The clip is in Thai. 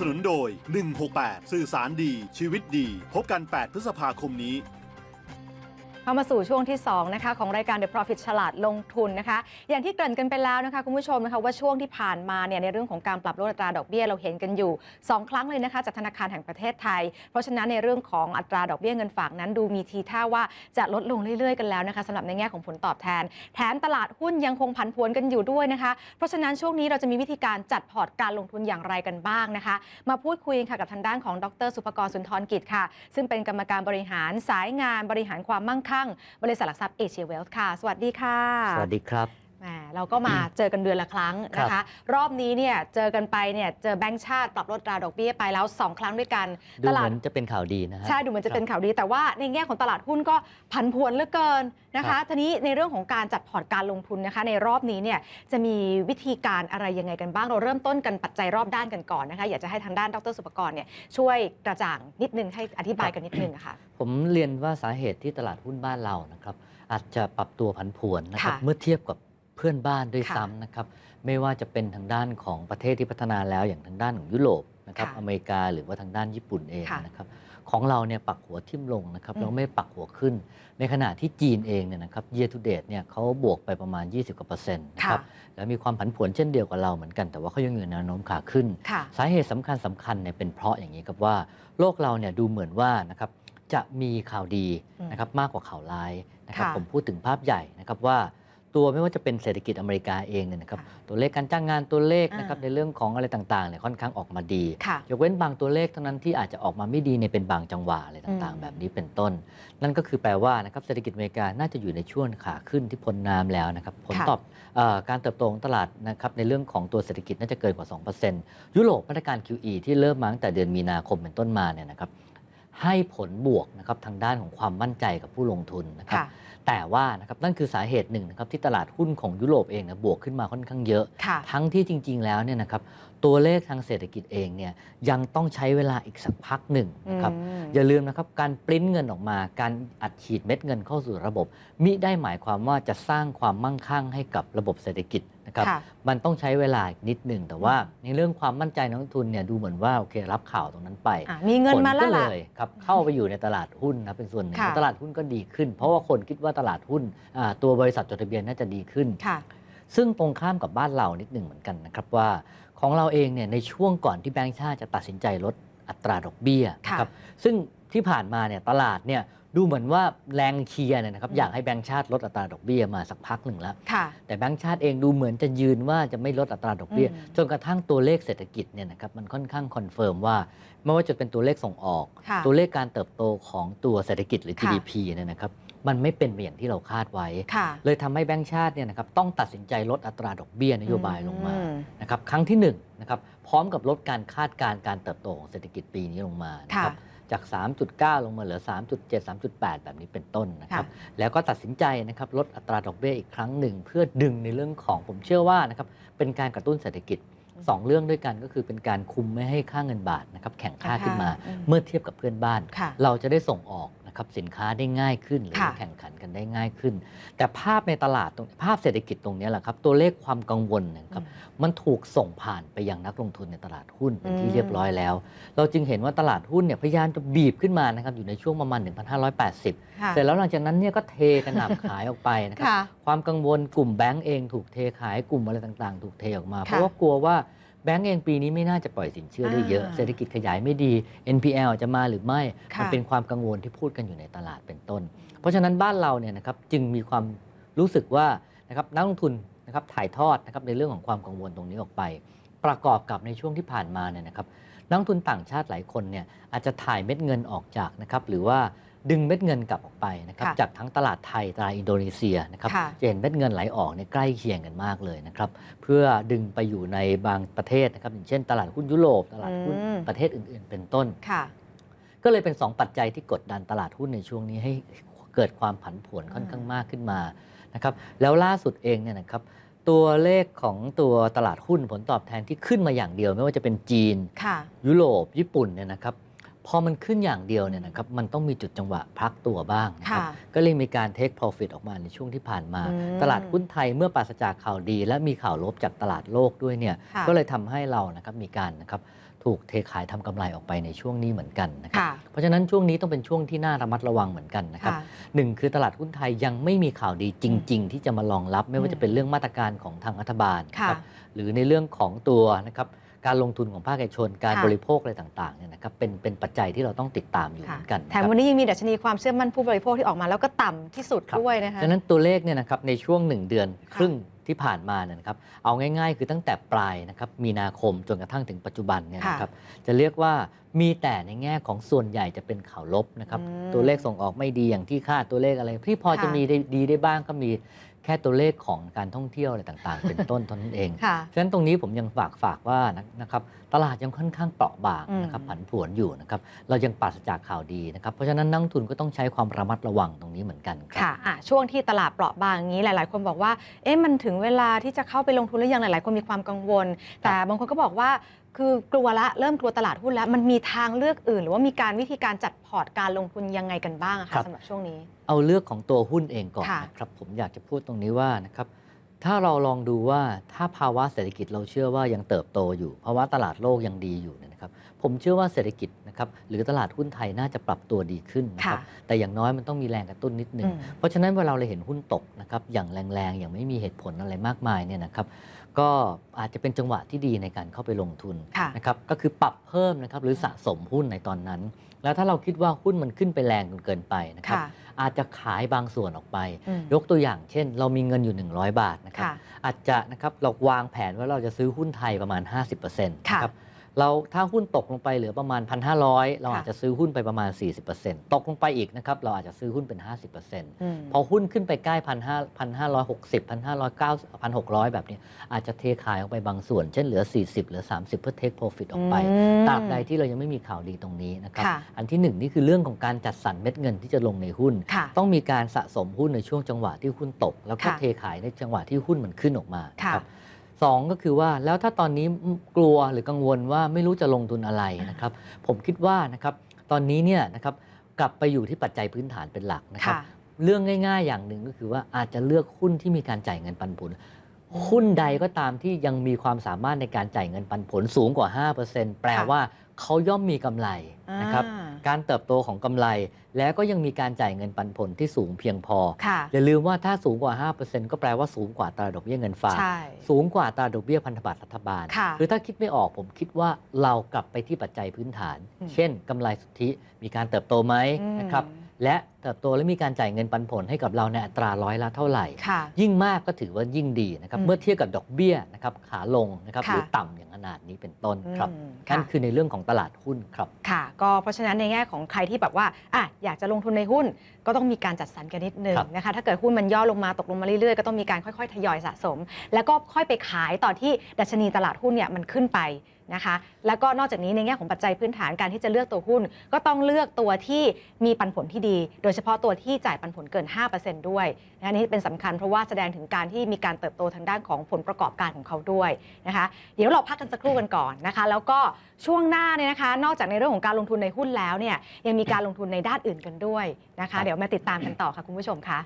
สนุนโดย 168 สื่อสารดี ชีวิตดี พบกัน 8 พฤษภาคมนี้ เข้ามาสู่ช่วงที่2นะคะของรายการ The Profit ฉลาดลงทุนนะคะ อย่างที่เกริ่นกันไปแล้วนะคะคุณผู้ชมนะคะว่าช่วงที่ผ่านมาเนี่ยในเรื่องของการปรับลดอัตราดอกเบี้ยเราเห็นกันอยู่ 2 ครั้งเลยนะคะจากธนาคารแห่งประเทศไทย เพราะฉะนั้นในเรื่องของอัตราดอกเบี้ยเงินฝากนั้นดูมีทีท่าว่าจะลดลงเรื่อยๆ กันแล้วนะคะสำหรับในแง่ของผลตอบแทน แถมตลาดหุ้นยังคงผันผวนกันอยู่ด้วยนะคะ เพราะฉะนั้นช่วงนี้เราจะมีวิธีการจัดพอร์ตการลงทุนอย่างไรกันบ้างนะคะ มาพูดคุยค่ะกับทางด้านของดร สุภกรสุนทรกิจค่ะ ซึ่งเป็นกรรมการบริหารสายงานบริหารความมั่งคั่งบริษัทหลักทรัพย์เอเชียเวลส์ค่ะ สวัสดีค่ะ สวัสดีครับ เราก็มาเจอกันเดือนละครั้งนะครัคะบรอบนี้เนี่ยเจอกันไปเนี่ยเจอแบงก์ชาติปรับลดอัตราดอกเบี้ยไปแล้ว 2 ครั้งด้วยกันดูตเหลาดมือนจะเป็นข่าวดีนะฮะใช่ดูเหมือนจะครับเป็นข่าวดีแต่ว่าในแง่ของตลาดหุ้นก็ผันผวนเหลือเกินนะครัคะบทีนี้ในเรื่องของการจัดพอร์ตการลงทุนนะคะ ในรอบนี้เนี่ยจะมีวิธีการอะไรยังไงกันบ้างเราเริ่มต้นกันปัจจัยรอบด้านกันก่อนนะคะ อยากจะให้ทางด้านดรสุปกรเนี่ยช่วยกระจ่างนิดนึงให้อธิบายกันนิดนึงอะค่ะผมเรียนว่าสาเหตุที่ตลาดหุ้นบ้านเรานะครับอาจจะปรับตัวผันผวนนะครับค่ะเมื่อเทียบกับเพื่อนบ้านด้วยค่ะซ้ำนะครับ ไม่ว่าจะเป็นทางด้านของประเทศที่พัฒนาแล้วอย่างทางด้านของยุโรปนะครับค่ะอเมริกาหรือว่าทางด้านญี่ปุ่นเองค่ะนะครับของเราเนี่ยปักหัวทิ่มลงนะครับอืมเราไม่ปักหัวขึ้น ในขณะที่จีนเองเนี่ยนะครับ year to date เนี่ยเขาบวกไปประมาณ 20กว่าเปอร์เซ็นต์นะคค่ะรับแล้วมีความผันผวนเช่นเดียวกับเราเหมือนกัน แต่ว่าเขายังอยู่ในแนวโน้มขาขึ้นค่ะสาเหตุสำคัญสำคัญเนี่ยเป็นเพราะอย่างนี้ครับว่าโลกเราเนี่ยดูเหมือนว่านะครับจะมีข่าวดีอืมนะครับมากกว่าข่าวร้ายนะครับค่ะผมพูดถึงภาพใหญ่นะครับว่า ตัวไม่ว่าจะเป็นเศรษฐกิจอเมริกาเองเนี่ยนะครับค่ะตัวเลขการจ้างงานตัวเลขนะครับอ่าในเรื่องของอะไรต่างๆเนี่ยค่อนข้างออกมาดีค่ะยกเว้นบางตัวเลขเท่านั้นที่อาจจะออกมาไม่ดีในเป็นบางจังหวะอะไรต่างอืมๆแบบนี้เป็นต้น นั่นก็คือแปลว่านะครับเศรษฐกิจอเมริกาน่าจะอยู่ในช่วงขาขึ้นที่พ้นน้ำแล้วนะครับผลค่ะตอบเออการเติบโตของตลาดนะครับในเรื่องของตัวเศรษฐกิจน่าจะเกินกว่า 2%ยุโรปมาตรการ QE ที่เริ่มมาตั้งแต่เดือนมีนาคมเป็นต้นมาเนี่ยนะครับ ให้ผลบวกนะครับทางด้านของความมั่นใจกับผู้ลงทุนนะครับค่ะแต่ว่านะครับนั่นคือสาเหตุหนึ่งนะครับที่ตลาดหุ้นของยุโรปเองเนะบวกขึ้นมาค่อนข้างเยอะค่ะทั้งที่จริง ๆ แล้วเนี่ยนะครับ ตัวเลขทางเศรษฐกิจเองเนี่ยยังต้องใช้เวลาอีกสักพักหนึ่งนะครับอืมอย่าลืมนะครับการปริ้นเงินออกมา การอัดฉีดเม็ดเงินเข้าสู่ระบบ มิได้หมายความว่าจะสร้างความมั่งคั่งให้กับระบบเศรษฐกิจนะครับค่ะมันต้องใช้เวลาอีกนิดหนึ่งแต่ว่าในเรื่องความมั่นใจนักลงทุนเนี่ยดูเหมือนว่าโอเครับข่าวตรงนั้นไปอะมีเงินมาแล้วผล่ะก็เลยครับเข้าไปอยู่ในตลาดหุ้นนะเป็นส่วนหนึ่งค่ะตลาดหุ้นก็ดีขึ้น เพราะว่าคนคิดว่าตลาดหุ้นอ่าตัวบริษัทจดทะเบียนน่าจะดีขึ้นค่ะซึ่งตรงข้ามกับบ้านเรานิดหนึ่งเหมือนกันนะครับว่า ของเราเองเนี่ยในช่วงก่อนที่แบงก์ชาติจะตัดสินใจลดอัตราดอกเบี้ยนะครับซึ่งที่ผ่านมาเนี่ยตลาดเนี่ยดูเหมือนว่าแรงเชียร์เนี่ยนะครับอืมอยากให้แบงก์ชาติลดอัตราดอกเบี้ยมาสักพักหนึ่งแล้วค่ะแต่แบงก์ชาติเองดูเหมือนจะยืนว่าจะไม่ลดอัตราดอกเบี้ยอืมจนกระทั่งตัวเลขเศรษฐกิจเนี่ยนะครับมันค่อนข้างคอนเฟิร์มว่า ไม่ว่าจะเป็นตัวเลขส่งออกค่ะตัวเลขการเติบโตของตัวเศรษฐกิจหรือค่ะ GDP เนี่ยนะครับ มันไม่เป็นไปอย่างที่เราคาดไว้ค่ะเลยทำให้แบงก์ชาติเนี่ยนะครับต้องตัดสินใจลดอัตราดอกเบี้ยนโยบายลงมาอืนะครับครั้งที่1นงนะครับพร้อมกับลดการคาดการณ์การเติบโตของเศรษฐกิจปีนี้ลงมานะครับจาก 3.9 ลงมาเหลือ 3.7 3.8 แบบนี้เป็นต้นนะครับ แล้วก็ตัดสินใจนะครับลดอัตราดอกเบี้ยอีกครั้งหนึ่ง เพื่อดึงในเรื่องของผมเชื่อว่านะครับเป็นการกระตุ้นเศรษฐกิจสองเรื่องด้วยกันก็คือเป็นการคุมไม่ให้ค่าเงินบาทนะครับแข่งค่าขึ้นมาอืมเมื่อเทียบกับเพื่อนบ้านค่ะเราจะได้ส่งออก นะครับสินค้าได้ง่ายขึ้น หรือค่ะแข่งขันกันได้ง่ายขึ้น แต่ภาพในตลาดตรงภาพเศรษฐกิจตรงเนี้ยแหละครับ ตัวเลขความกังวลเนะครับมันถูกส่งผ่านไปยังนักลงทุนในตลาดหุ้นเป็นที่เรียบร้อยแล้ว เราจึงเห็นว่าตลาดหุ้นเนี่ยพยายามจะบีบขึ้นมานะครับอยู่ในช่วงประมาณ 1,580ค่ะเสร็จแล้วหลังจากนั้นเนี่ยก็เทกระหน่ำขายออกไปนะครับค่ะความกังวลกลุ่มแบงก์เองถูกเทขายกลุ่มอะไรต่างๆ ถูกเทออกมา เพค่ะราะว่ากลัวว่า แบงก์เองปีนี้ไม่น่าจะปล่อยสินเชื่อได้เยอะอ่าเศรษฐกิจขยายไม่ดี NPL จะมาหรือไม่ค่ะมันเป็นความกังวลที่พูดกันอยู่ในตลาดเป็นต้น เพราะฉะนั้นบ้านเราเนี่ยนะครับจึงมีความรู้สึกว่านะครับนักลงทุนนะครับถ่ายทอดนะครับในเรื่องของความกังวลตรงนี้ออกไป ประกอบกับในช่วงที่ผ่านมาเนี่ยนะครับนักลงทุนต่างชาติหลายคนเนี่ยอาจจะถ่ายเม็ดเงินออกจากนะครับหรือว่า ดึงเม็ดเงินกลับออกไปนะครับค่ะจากทั้งตลาดไทยตลาดอินโดนีเซียนะครับค่ะจะเห็นเม็ดเงินไหลออกเนี่ยใกล้เคียงกันมากเลยนะครับเพื่อดึงไปอยู่ในบางประเทศนะครับอย่างเช่น ตลาดหุ้นยุโรปตลาดหุ้นอืม ประเทศอื่น ๆ เป็นต้น ค่ะ ก็เลยเป็น 2 ปัจจัยที่กดดันตลาดหุ้นในช่วงนี้ให้เกิดความผันผวนค่อนข้างมากขึ้นมานะครับแล้วล่าสุดเองเนี่ยนะครับตัวเลขของตัวตลาดหุ้นผลตอบแทนที่ขึ้นมาอย่างเดียว ไม่ว่าจะเป็นจีน ค่ะ ยุโรปญี่ปุ่นเนี่ยนะครับ พอมันขึ้นอย่างเดียวเนี่ยนะครับมันต้องมีจุดจังหวะพักตัวบ้างนะครับค่ะก็เลยมีการเทค profit ออกมาในช่วงที่ผ่านมาอืมตลาดหุ้นไทยเมื่อปราศจากข่าวดี และมีข่าวลบจากตลาดโลกด้วยเนี่ยค่ะก็เลยทำให้เรานะครับมีการนะครับถูกเทขายทำกำไรออกไปในช่วงนี้เหมือนกันนะครับค่ะเพราะฉะนั้นช่วงนี้ต้องเป็นช่วงที่น่าระมัดระวังเหมือนกันนะครับค่ะหนึ่งคือตลาดหุ้นไทยยังไม่มีข่าวดีจริง ๆ ที่จะมารองรับ ไม่ว่าจะเป็นเรื่องมาตรการของทางรัฐบาลนะค่ะครับหรือในเรื่องของตัวนะครับ การลงทุนของภาคเอกชน การค่ะบริโภคอะไรต่างๆเนี่ยนะครับเป็นเป็นปัจจัยที่เราต้องติดตามอยู่เหค่ะมือนกันแถนะคมรับวันนี้ยังมีดัชนีความเชื่อมั่นผู้บริโภคที่ออกมาแล้วก็ต่ำที่สุดครับด้วยนะคะฉะนั้นตัวเลขเนี่ยนะครับในช่วง 1 เดือนครึ่งที่ผ่านมาเนี่ยนะครับเอาง่ายๆ คือตั้งแต่ปลายนะครับมีนาคมจนกระทั่งถึงปัจจุบันเนี่ยนะครับจะเรียกว่ามีแต่ในแง่ของส่วนใหญ่จะเป็นข่าวลบนะครับอืมตัวเลขส่งออกไม่ดีอย่างที่คาดตัวเลขอะไรที่พอจะค่ะมีได้ดีได้บ้างก็มี แค่ตัวเลขของการท่องเที่ยวอะไรต่างๆ เป็นต้นเท่านั้นเองค่ะฉะนั้นตรงนี้ผมยังฝากฝากว่านะนะครับตลาดยังค่อนข้างเปราะบางนะครับอืมผันผวนอยู่นะครับเรายังปราศจากข่าวดีนะครับ เพราะฉะนั้นนักลงทุนก็ต้องใช้ความระมัดระวังตรงนี้เหมือนกันครับค่ะอะช่วงที่ตลาดเปราะบางอย่างนี้หลาย ๆ คนบอกว่าเอ๊ะมันถึงเวลาที่จะเข้าไปลงทุนหรือยังหลาย ๆ คนมีความกังวล แต่บางคนก็บอกว่า คือกลัวละเริ่มกลัวตลาดหุ้นแล้ว มันมีทางเลือกอื่น หรือว่ามีการวิธีการจัดพอร์ตการลงทุนยังไงกันบ้างอะครัคะบสำหรับช่วงนี้ เอาเลือกของตัวหุ้นเองก่อนค่ะนะครับผมอยากจะพูดตรงนี้ว่านะครับถ้าเราลองดูว่าถ้าภาวะเศรษฐกิจเราเชื่อว่ายังเติบโตอยู่ภาวะตลาดโลกยังดีอยู่เนี่ยนะครับผมเชื่อว่าเศรษฐกิจนะครับหรือตลาดหุ้นไทยน่าจะปรับตัวดีขึ้นนะครับค่ะแต่อย่างน้อยมันต้องมีแรงกระตุ้นนิดนึงอืมเพราะฉะนั้นเวลาเราเห็นหุ้นตกนะครับอย่างแรงๆ อย่างไม่มีเหตุผลอะไรมากมายเนี่ยนะครับ ก็อาจจะเป็นจังหวะที่ดีในการเข้าไปลงทุนค่ะนะครับก็คือปรับเพิ่มนะครับหรือสะสมหุ้นในตอนนั้น แล้วถ้าเราคิดว่าหุ้นมันขึ้นไปแรงจนเกินไปนะครับค่ะอาจจะขายบางส่วนออกไปอืมยกตัวอย่างเช่น เรามีเงินอยู่ 100 บาทนะครับค่ะอาจจะนะครับเราวางแผนว่าเราจะซื้อหุ้นไทยประมาณ 50%นะค่ะครับ เราถ้าหุ้นตกลงไปเหลือประมาณ 1,500 เราค่ะอาจจะซื้อหุ้นไปประมาณ 40%ตกลงไปอีกนะครับ เราอาจจะซื้อหุ้นเป็น 50%อืมพอหุ้นขึ้นไปใกล้พันห้าพันห้าร้อยหกสิบพันห้าร้อยเก้าพันหกร้อยแบบนี้ อาจจะเทขายออกไปบางส่วน เช่นเหลือ 40 เหลือ 30 เพื่อเทคโปรฟิตออกไปอืมตราบใดที่เรายังไม่มีข่าวดีตรงนี้นะครับค่ะอันที่หนึ่งนี่คือเรื่องของการจัดสรรเม็ดเงินที่จะลงในหุ้นค่ะต้องมีการสะสมหุ้นในช่วงจังหวะที่หุ้นตก แล้วก็ค่ะเทขายในจังหวะที่หุ้นมันขึ้นออกมาค่ะครับ สองก็คือว่าแล้วถ้าตอนนี้กลัวหรือกังวลว่าไม่รู้จะลงทุนอะไรนะครับ ผมคิดว่านะครับตอนนี้เนี่ยนะครับกลับไปอยู่ที่ปัจจัยพื้นฐานเป็นหลักนะครับค่ะเรื่องง่าย ๆ อย่างหนึ่งก็คือว่าอาจจะเลือกหุ้นที่มีการจ่ายเงินปันผล หุ้นใดก็ตามที่ยังมีความสามารถในการจ่ายเงินปันผลสูงกว่า 5%แปลค่ะว่าเขาย่อมมีกำไรนะครับอ่าการเติบโตของกำไร แล้วก็ยังมีการจ่ายเงินปันผลที่สูงเพียงพอค่ะอย่าลืมว่าถ้าสูงกว่า 5%ก็แปลว่าสูงกว่าตราดอกเบี้ยเงินฝากใช่สูงกว่าตราดอกเบี้ยพันธบัตรรัฐบาลค่ะอถ้าคิดไม่ออกผมคิดว่าเรากลับไปที่ปัจจัยพื้นฐานอืมเช่นกำไรสุทธิมีการเติบโตไหมอืมนะครับ และเติบโตและมีการจ่ายเงินปันผลให้กับเราในอัตราร้อยละเท่าไหร่ค่ะยิ่งมากก็ถือว่ายิ่งดีนะครับอืมเมื่อเทียบกับดอกเบี้ยนะครับขาลงนะครับค่ะหรือต่ำอย่างขนาดนี้เป็นต้นครับอืมนั่นค่ะคือในเรื่องของตลาดหุ้นครับค่ะ ก็เพราะฉะนั้นในแง่ของใครที่แบบว่าอะอยากจะลงทุนในหุ้นก็ต้องมีการจัดสรรกันนิดนึงครับนะคะถ้าเกิดหุ้นมันย่อลงมาตกลงมาเรื่อยๆก็ต้องมีการค่อยๆทยอยสะสม แล้วก็ค่อยไปขายต่อนที่ดัชนีตลาดหุ้นเนี่ยมันขึ้นไป นะคะแล้วก็นอกจากนี้ในแง่ของปัจจัยพื้นฐานการที่จะเลือกตัวหุ้น ก็ต้องเลือกตัวที่มีปันผลที่ดี โดยเฉพาะตัวที่จ่ายปันผลเกิน 5%ด้วยนะอันนี้เป็นสำคัญเพราะว่าแสดงถึงการที่มีการเติบโตทางด้านของผลประกอบการของเขาด้วยนะคะเดี๋ยวเราพักกันสักครู่กันก่อนนะคะแล้วก็ช่วงหน้าเนี่ยนะคะ นอกจากในเรื่องของการลงทุนในหุ้นแล้วเนี่ยยังมีการลงทุนในด้านอื่นกันด้วยนะคะ เดี๋ยวมาติดตามกันต่อค่ะคุณผู้ชมคะ